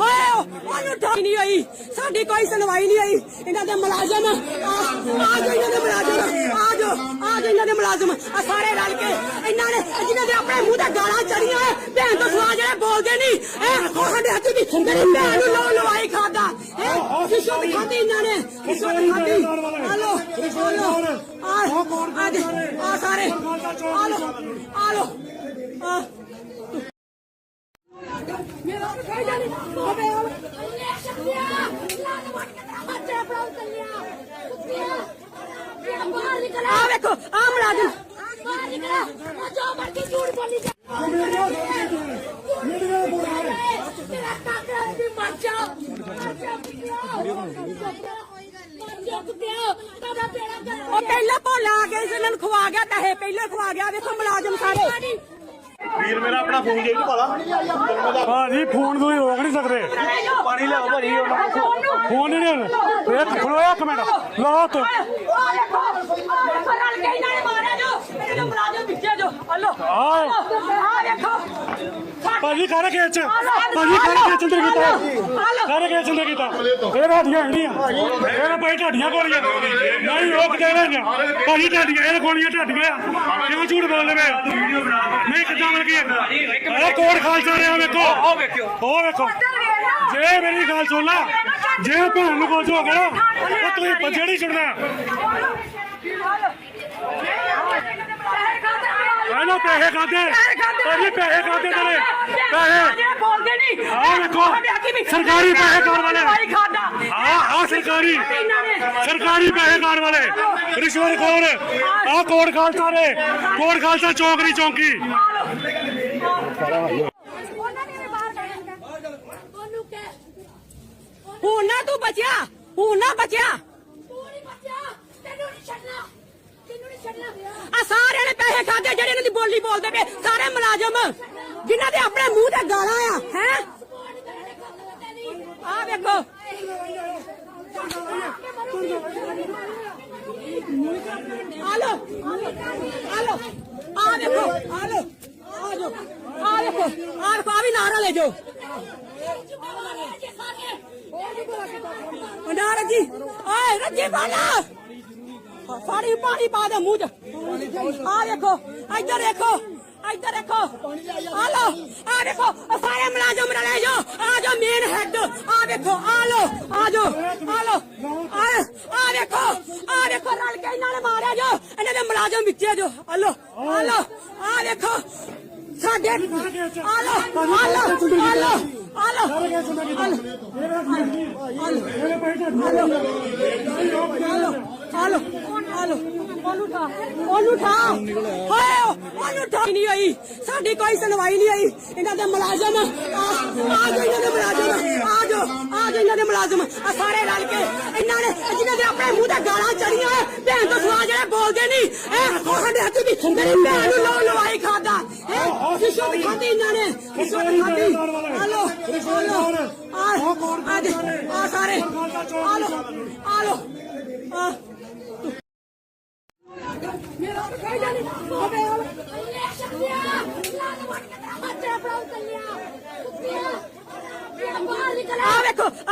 ਹਾਏ ਉਹਨੂੰ ਉਠਾ ਨਹੀਂ ਹੋਈ ਸਾਡੀ ਕੋਈ ਸੁਣਵਾਈ ਨਹੀਂ ਹੋਈ ਇਹਨਾਂ ਦੇ ਮੁਲਾਜ਼ਮ ਆ ਆ ਜੋ ਇਹਨਾਂ ਦੇ ਮੁਲਾਜ਼ਮ ਆ ਜੋ ਆ ਜੋ ਇਹਨਾਂ ਦੇ ਮੁਲਾਜ਼ਮ ਆ ਸਾਰੇ ਰਲ ਕੇ ਇਹਨਾਂ ਨੇ ਜਿਹਨਾਂ ਦੇ ਆਪਣੇ ਮੂੰਹ ਤੇ ਗਾਲਾਂ ਚੜੀਆਂ ਭੈਣ ਤੋਂ ਸੁਆ ਜਿਹੜੇ ਬੋਲਦੇ ਨਹੀਂ ਐ ਉਹ ਸਾਡੇ ਹੱਥ ਦੀ ਮੇਰੀ ਭੈਣ ਨੂੰ ਲੋ ਲਵਾਈ ਖਾਦਾ ਹੈ ਰਿਸ਼ਵਤ ਖਾਦੀ ਇਹਨਾਂ ਨੇ ਰਿਸ਼ਵਤ ਖਾਦੀ ਆਲੋ ਆਲੋ ਆ ਆ ਦੇ ਆ ਸਾਰੇ ਆਲੋ ਆਲੋ ਆ ਮੇਰਾ ਕੋਈ ਜਾਨੀ ਹੋਵੇ ਹਾਲ ਲੈ ਸ਼ਕਤੀਆ ਲਾਨ ਵਟ ਕੇ ਹੱਥ ਆਪਣਾ ਚੱਲਿਆ ਕੁੱਤਿਆ ਬਾਹਰ ਨਿਕਲ ਆ ਵੇਖੋ ਆ ਮਰ ਮਰ ਮਰ ਜਾ ਕੁੱਤਿਆ ਤੁਹਾਡਾ ਬੇੜਾ ਉਹ ਪਹਿਲਾਂ ਭੋਲਾ ਆ ਗਿਆ ਸੀ ਇਹਨਾਂ ਨੂੰ ਖਵਾ ਗਿਆ ਪੈਸੇ ਪਹਿਲੇ ਖਵਾ ਗਿਆ। ਵੇਖੋ ਮੁਲਾਜ਼ਮ ਸਾਰੇ। ਵੀਰ ਮੇਰਾ ਆਪਣਾ ਫੋਨ ਮੈਂ ਦੱਸ ਭਾਜੀ ਫੋਨ ਤੋਂ ਹੀ ਰੋਕ ਨਹੀਂ ਸਕਦੇ। ਪਾਣੀ ਲਿਆਓ ਭਾਜੀ ਫੋਨ ਨਹੀਂ ਲੈਣਾ ਇੱਕ ਖਲੋਇਆ ਇੱਕ ਮਿੰਟ। ਲਾ ਤੋ ਰਲ ਕੇ ਇਹਨਾਂ ਨੇ ਮਾਰਿਆ ਜੋ। ਦੇ ਮੁਲਾਜ਼ਮ ਵਿੱਚੇ ਜੋ। ਹਲੋ। ਆ ਵੇਖੋ ਭਾਜੀ ਕਰ ਕੇ ਚ ਭਾਜੀ ਕਰ ਕੇ ਚੰਦਰ ਕੀਤਾ? ਕਰ ਕੇ ਚੰਦਰ ਕੀਤਾ? ਇਹ ਢਾਡੀਆਂ ਹਣੀਆਂ ਇਹ ਪਏ ਢਾਡੀਆਂ ਗੋਲੀਆਂ। ਨਹੀਂ ਰੋਕ ਦੇ ਰਹੇ ਭਾਜੀ ਢਾਡੀਆਂ ਇਹ ਗੋਲੀਆਂ ਢਾਡੀਆਂ ਕਿਉਂ ਝੂਠ ਬੋਲਦੇ ਪਏ ਨਹੀਂ ਕਿੱਦਾਂ ਮਿਲ ਗਈ ਇਹ ਕੋੜ ਖਾਲਸਾ ਨੇ ਆ ਵੇਖੋ ਉਹ ਵੇਖੋ। ਉਹ ਵੇਖੋ ਜੇ ਮੇਰੀ ਗੱਲ ਸੁਣ ਲਾ ਜੇ ਭੈਣ ਨੂੰ ਕੁਝ ਹੋ ਗਿਆ ਨਾ ਉਹ ਤੁਸੀਂ ਬੱਜੇ ਨਹੀਂ ਛੁੱਟਣਾ ਪੈਸੇ ਖਾਦੇ ਇਹਨਾਂ ਪੈਸੇ ਖਾਦੇ। ਭਾਜੀ ਪੈਸੇ ਖਾਦੇ ਤੇਰੇ। ਪੈਸੇ। ਬੋਲਦੇ ਨਹੀਂ। ਆਹ ਵੇਖੋ ਸਰਕਾਰੀ ਪੈਸੇ ਖਾਣ ਵਾਲੇ। ਖਾਦਾ। ਆ ਆ ਸਰਕਾਰੀ। ਸਰਕਾਰੀ ਪੈਸੇ ਖਾਣ ਵਾਲੇ। ਰਿਸ਼ਵਤ ਖੋਰ। ਆ ਕੋਟ ਖਾਲਸਾ ਦੇ ਕੋਟ ਖਾਲਸਾ ਚੌਕ ਦੀ ਚੌਂਕੀ। ਨੇ ਹੁਣ ਨਾ ਤੂੰ ਬਚਿਆ। ਹੁਣ ਨਾ ਬਚਿਆ। ਤੂੰ ਨਹੀਂ ਬਚਿਆ। ਨਹੀਂ ਤੈਨੂੰ ਨਹੀਂ ਛੱਡਣਾ। ਆ ਸਾਰਿਆਂ ਨੇ ਪੈਸੇ ਖਾਦੇ, ਜਿਹੜੇ ਇਹਨਾਂ ਦੀ ਬੋਲੀ ਬੋਲਦੇ ਪਏ, ਸਾਰੇ ਮੁਲਾਜ਼ਮ, ਜਿਨ੍ਹਾਂ ਦੇ ਆਪਣੇ ਮੂੰਹ ਤੇ ਗਾਲਾਂ ਆ, ਹੈ? ਆ ਵੇਖੋ। ਆ ਲੋ ਆ ਲੋ ਆ ਆ ਜੋ ਆ ਦੇਖੋ ਆ ਦੇਖੋ ਆ ਵੀ ਨਾਰਾ ਲੈ ਜਾਓ। ਨਾ ਰੱਜੀ, ਓਏ ਰੱਜੀ ਬਾਲਾ। ਸਾੜੀ ਪਾਣੀ ਪਾ ਦੇ ਮੂੰਹ ਚ। ਆ ਦੇਖੋ, ਇੱਧਰ ਦੇਖੋ ਇੱਧਰ ਦੇਖੋ। ਆ ਲੋ ਆ ਦੇਖੋ ਸਾਰੇ ਮੁਲਾਜ਼ਮ ਰਲੇ ਜੋ। ਆ ਜੋ ਮੇਨ ਹੈਡ ਆ ਦੇਖੋ, ਆ ਲੋ ਆ ਜੋ, ਆ ਲੋ ਆ ਦੇਖੋ ਆ ਦੇਖੋ, ਰਲ ਕੇ ਇਹਨਾਂ ਨੇ ਮਾਰਿਆ ਜੋ। ਇਹਨਾਂ ਦੇ ਮੁਲਾਜ਼ਮ ਵਿੱਚੇ ਜੋ। ਆ ਲੋ ਆ ਲੋ ਆ ਦੇਖੋ। ਸਾਡੇ, ਆ ਲੋ ਆ ਲੋ ਆ ਲੋ ਆ ਲੋ ਆ ਲੋ ਆਲੋ। ਆਲੋ? ਉਹਨੂੰ ਉਠਾ ਉਹਨੂੰ ਉਠਾ। ਹਾਏ ਉਹਨੂੰ ਉਠਾ। ਨਹੀਂ ਹੋਈ ਸਾਡੀ ਕੋਈ ਸੁਣਵਾਈ ਨਹੀਂ ਹੋਈ ਇਹਨਾਂ ਦੇ ਮੁਲਾਜ਼ਮ ਆ ਆ ਜੋ ਇਹਨਾਂ ਦੇ ਮੁਲਾਜ਼ਮ ਆ ਜੋ ਆ ਜੋ ਇਹਨਾਂ ਦੇ ਮੁਲਾਜ਼ਮ। ਆ ਸਾਰੇ ਰਲ ਕੇ ਇਹਨਾਂ ਨੇ ਜਿਹਨਾਂ ਦੇ ਆਪਣੇ ਮੂੰਹ ਤੇ ਗਾਲਾਂ ਚੜੀਆਂ ਭੈਣ ਤੋਂ ਸੁਆ ਜਿਹੜੇ ਬੋਲਦੇ ਨਹੀਂ ਐ ਉਹ ਸਾਡੇ ਹੱਥ ਵੀ ਮੇਰੀ ਭੈਣ ਨੂੰ ਲੋ ਲਵਾਈ ਖਾਦਾ ਹੈ ਰਿਸ਼ਵਤ ਖਾਦੀ ਇਹਨਾਂ ਨੇ ਰਿਸ਼ਵਤ ਖਾਦੀ ਆਲੋ ਆਲੋ ਆ ਆ ਆ ਸਾਰੇ? ਆ ਲੈ ਸ਼ਕਤੀਆ ਲਾਲ ਵਟ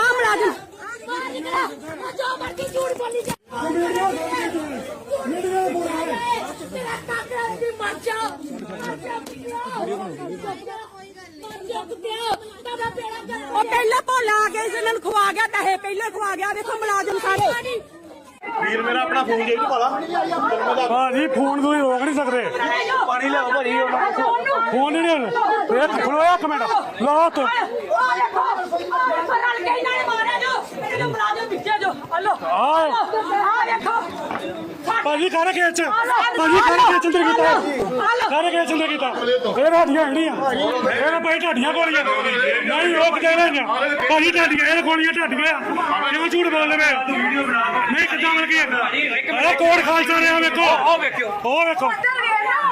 ਮੁਲਾਜ਼ਮ ਬਾਹਰ ਨਿਕਲ ਜੋ ਮਰਦੀ ਝੂਠ ਬੋਲੀ ਜਾ ਮੇਰਾ ਕਾਕਾ ਵੀ ਮਰ ਜਾ ਮਰ ਜਾ ਕੁੱਤਿਆ ਮਰ ਜਾ ਕੁੱਤਿਆ ਦਾਦਾ ਪੇੜਾ ਕਰ ਉਹ ਨੂੰ ਵੀਰ ਮੇਰਾ ਆਪਣਾ ਫੋਨ ਜੇਬ 'ਚ ਪਾ ਲਾ ਤੈਨੂੰ ਮੈਂ ਦੱਸ- ਭਾਜੀ ਫੋਨ ਤੁਸੀਂ ਰੋਕ ਨਹੀਂ ਸਕਦੇ। ਪਾਣੀ ਲਿਆਓ ਭਾਜੀ ਫੋਨ ਨਹੀਂ ਹੋਣਾ ਇੱਕ ਖਲੋਇਆ ਇੱਕ ਮਿੰਟ। ਲਾ ਤੋ ਰਲ ਕੇ ਇਹਨਾਂ ਨੇ ਮਾਰਿਆ ਜੋ। ਇਹਨਾਂ ਦੇ ਮੁਲਾਜ਼ਮ ਵਿੱਚੇ ਜੋ। ਹਲੋ। ਆ ਵੇਖੋ ਭਾਜੀ ਕਰ ਕੇ ਚ। ਭਾਜੀ ਕਰ ਕੇ ਚੰਦਰ ਕੀਤਾ। ਕਰ ਕੇ ਚੰਦਰ ਕੀਤਾ। ਇਹ ਰਾਡੀਆਂ ਹਣੀਆਂ ਇਹ ਭਾਈ ਢਾਡੀਆਂ ਗੋਲੀਆਂ। ਨਹੀਂ ਉਹ ਕਿਤੇ ਲੈਣੀਆਂ ਭਾਜੀ ਢਾਡੀਆਂ ਇਹ ਗੋਲੀਆਂ ਢਾਡੀਆਂ ਆ। ਕਿਉਂ ਝੂਠ ਬੋਲਦੇ ਪਏ? ਹੋ? ਨਹੀਂ ਕਿੱਦਾਂ ਮਿਲ ਗਈ ਇਹ ਕੋੜ ਖਾਲਸਾ ਨੇ ਆ ਵੇਖੋ ਉਹ ਵੇਖਿਓ। ਉਹ ਵੇਖੋ।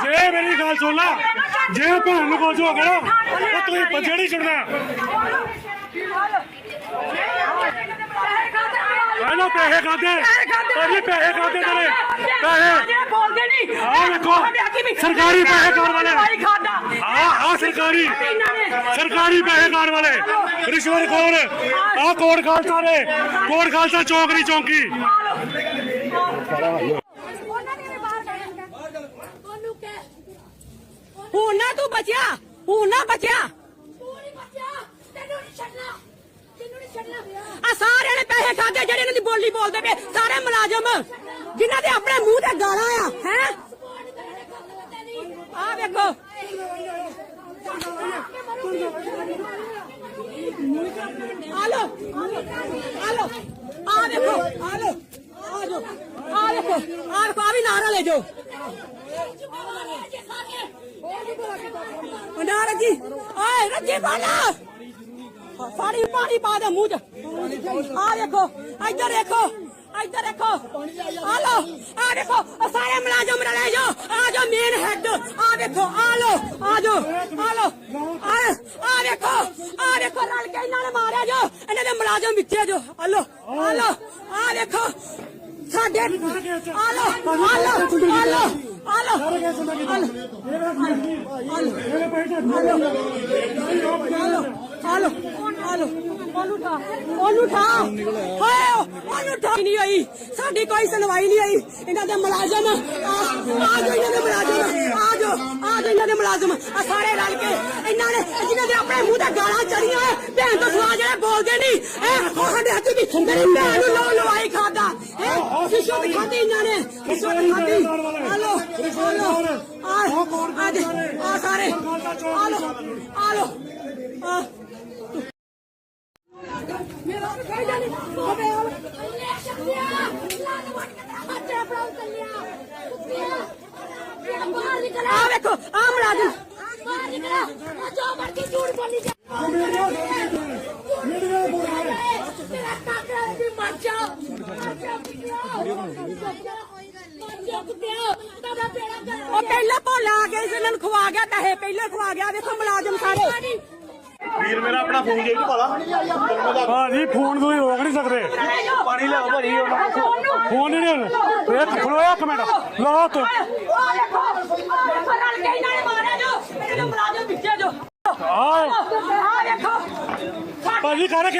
ਜੇ ਮੇਰੀ ਗੱਲ ਸੁਣ ਲਾ ਜੇ ਭੈਣ ਨੂੰ ਕੁਝ ਹੋ ਗਿਆ ਨਾ ਉਹ ਤੁਸੀਂ ਭੱਜੇ ਨਹੀਂ ਛੁੱਟਣਾ ਇਹਨਾਂ ਪੈਸੇ ਖਾਦੇ। ਭਾਜੀ ਪੈਸੇ ਖਾਦੇ ਤੇਰੇ। ਪੈਸੇ ਬੋਲਦੇ ਨਹੀਂ। ਆ ਵੇਖੋ ਸਰਕਾਰੀ ਪੈਸੇ ਖਾਣ ਵਾਲੇ। ਖਾਦਾ। ਆ ਆ ਸਰਕਾਰੀ। ਸਰਕਾਰੀ ਪੈਸੇ ਖਾਣ ਵਾਲੇ। ਰਿਸ਼ਵਤ ਖੋਰ। ਆ ਕੋਟ ਖਾਲਸਾ ਦੇ। ਕੋਟ ਖਾਲਸਾ ਚੌਕ ਦੀ ਚੌਂਕੀ। ਨੇ ਹੁਣ ਨਾ ਤੂੰ ਬਚਿਆ। ਹੁਣ ਨਾ ਬਚਿਆ ਤੂੰ ਨਹੀਂ ਬਚਿਆ ਤੈਨੂੰ ਨਹੀਂ ਛੱਡਣਾ ਤੈਨੂੰ ਨਹੀਂ ਛੱਡਣਾ ਆ ਸਾਰਿਆਂ ਨੇ ਪੈਸੇ ਖਾਦੇ ਜਿਹੜੇ ਇਹਨਾਂ ਦੀ ਬੋਲੀ ਬੋਲਦੇ ਪਏ, ਸਾਰੇ ਮੁਲਾਜ਼ਮ, ਜਿਨ੍ਹਾਂ ਦੇ ਆਪਣੇ ਮੂੰਹ ਤੇ ਗਾਲਾਂ ਆ, ਹੈ? ਆ ਵੇਖੋ। ਆਲੋ ਆਲੋ ਆ ਦੇਖੋ ਆਲੋ ਆ ਜੋ ਆ ਦੇਖੋ ਆ ਦੇਖੋ ਆ ਵੀ ਨਾਰਾ ਲੈ ਜਾਓ। ਉਹ ਨਾ ਰੱਜੀ ਰੱਜੀ ਬਾਲਾ। ਸਾੜੀ ਪਾਣੀ ਪਾ ਦੇ ਮੂੰਹ ਚ। ਆ ਦੇਖੋ, ਇੱਧਰ ਦੇਖੋ ਇੱਧਰ ਦੇਖੋ। ਆ ਲੋ ਆ ਦੇਖੋ ਆਹ ਸਾਰੇ ਮੁਲਾਜ਼ਮ ਰਲੇ ਜੋ। ਆ ਜੋ ਮੇਨ ਹੈਡ ਆ ਦੇਖੋ, ਆ ਲੋ ਆ ਜੋ, ਆ ਲੋ ਆ ਆ ਦੇਖੋ ਆ ਦੇਖੋ, ਰਲ ਕੇ ਇਹਨਾਂ ਨੇ ਮਾਰਿਆ ਜੋ। ਇਹਨਾਂ ਦੇ ਮੁਲਾਜ਼ਮ ਵਿੱਚੇ ਜੋ। ਆ ਲੋ ਆ ਲੋ ਆ ਦੇਖੋ। ਸਾਡੇ, ਆ ਲੋ ਆ ਲੋ ਆ ਲੋ ਆ ਲੋ ਆ ਲੋ ਆਲੋ। ਆਲੋ। ਉਹਨੂੰ ਉਠਾ ਉਹਨੂੰ ਉਠਾ ਹਾਏ ਉਹਨੂੰ ਉਠਾ ਨਹੀਂ ਹੋਈ ਸਾਡੀ ਕੋਈ ਸੁਣਵਾਈ ਨਹੀਂ ਹੋਈ ਇਹਨਾਂ ਦੇ ਮੁਲਾਜ਼ਮ। ਆ ਆ ਜੋ ਇਹਨਾਂ ਦੇ ਮੁਲਾਜ਼ਮ। ਆ ਜੋ ਆ ਜੋ ਇਹਨਾਂ ਦੇ ਮੁਲਾਜ਼ਮ। ਆ ਸਾਰੇ ਰਲ ਕੇ ਇਹਨਾਂ ਨੇ ਜਿਹਨਾਂ ਦੇ ਆਪਣੇ ਮੂੰਹ ਤੇ ਗਾਲਾਂ ਚੜੀਆਂ ਭੈਣ ਤੋਂ ਸੁਆ ਜਿਹੜੇ ਬੋਲਦੇ ਨਹੀਂ। ਉਹ ਸਾਡੇ ਹੱਥ ਵੀ ਮੇਰੀ ਭੈਣ ਨੂੰ ਲੋ ਲਵਾਈ ਖਾਦਾ। ਰਿਸ਼ਵਤ ਖਾਦੀ ਇਹਨਾਂ ਨੇ ਰਿਸ਼ਵਤ ਖਾਦੀ ਆਲੋ ਆਲੋ ਆ ਆ ਦੇ ਆ ਸਾਰੇ ਆ ਲੋ ਆ ਲੋ ਆ ਮੇਰਾ ਕੋਈ ਜਾਨੀ ਹੋਵੇ ਲੈ ਸ਼ਕਤੀਆ ਲਾਲ ਵਟ ਕੇ ਹੱਥ ਆਪਣਾ ਚੱਲਿਆ ਕੁੱਤਿਆ ਬਾਹਰ ਨਿਕਲ ਆ ਵੇਖੋ ਆ ਮੁਲਾਜ਼ਮ ਬਾਹਰ ਨਿਕਲ ਆ ਜੋ ਮਰਦੀ ਝੂਠ ਬੋਲੀ ਜਾ। ਮੇਰਾ ਕਾਕਾ ਵੀ ਮਰ ਜਾ ਮਰ ਜਾ ਮਰ ਜਾ ਕੁੱਤਿਆ ਉਹ ਪਹਿਲਾਂ ਭੋਲਾ ਆ ਗਿਆ ਸੀ ਇਹਨਾਂ ਨੂੰ ਖਵਾ ਗਿਆ ਪੈਸੇ ਪਹਿਲਾਂ ਖਵਾ ਗਿਆ ਵੇਖੋ ਮੁਲਾਜ਼ਮ ਸਾਰੇ ਵੀਰ ਮੇਰਾ ਆਪਣਾ ਫੋਨ ਜੇਬ 'ਚ ਪਾ ਲਾ ਤੈਨੂੰ ਮੈਂ ਦੱਸ- ਭਾਜੀ ਫੋਨ ਤੁਸੀਂ ਰੋਕ ਨਹੀਂ ਸਕਦੇ। ਪਾਣੀ ਲਿਆਓ ਭਾਜੀ ਉਹਨਾਂ ਨੂੰ। ਫੋਨ ਨਹੀਂ ਹੋਣਾ ਇੱਕ ਖਲੋਇਆ ਇੱਕ ਮਿੰਟ ਲਾਓ ਤੂੰ ਨਾਲ ਕੇ ਇਹਨਾਂ ਨੇ ਮਾਰਿਆ ਜੋ ਦੇ ਮੁਲਾਜ਼ਮ ਵਿੱਚੇ ਜੋ ਆ ਵੇਖੋ ਭਾਜੀ ਕਰ